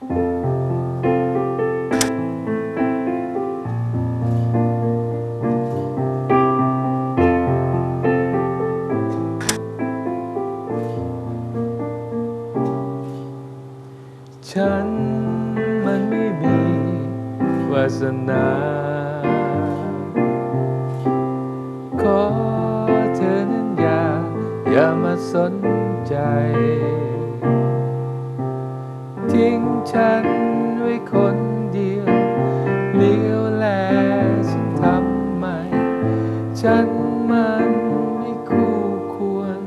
ฉันมันไม่มีวาสนา ขอเธอนั้นอย่า อย่ามาสนใจ ทิ้งฉันไว้คนเดียวเลี้ยวแลฉันทำไม ฉันมันไม่คู่ควร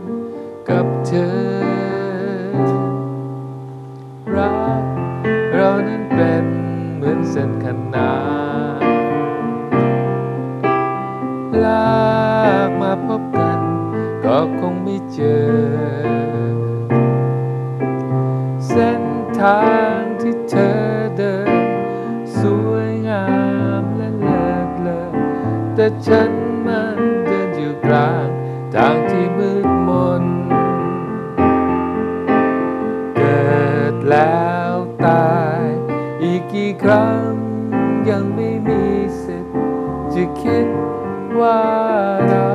กับเธอ รักเรานั้นเป็นเหมือนเส้นขนานลากมาพบกันก็คงไม่เจอ ทางที่เธอเดิน สวยงามและเลิศเลอแต่ฉันมันเดินอยู่กลางทางที่มืดมน เกิดแล้วตาย อีกกี่ครั้งยังไม่มีสิทธิ์จะคิดว่าเรา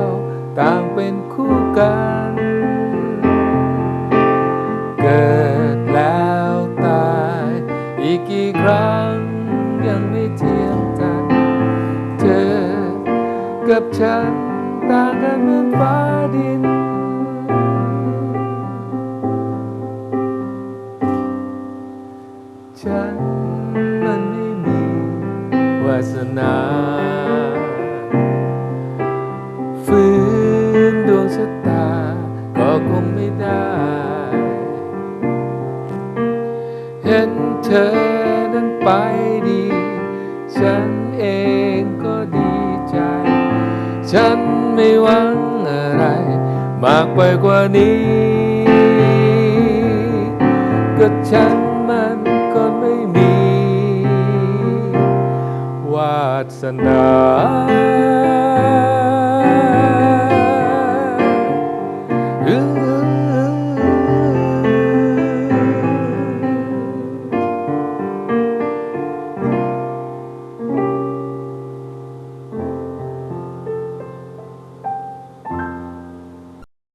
ต่างเป็นคู่กัน ครั้งยังไม่เทียมกัน เธอกับฉันต่างกันเหมือนฟ้าดิน ฉันมันไม่มีวาสนา ฉันเธอนั้นไปดี ฉันเองก็ดีใจ ฉันไม่หวังอะไร มากไปกว่านี้ ก็ฉันมันก็ไม่มี วาสนาหรือ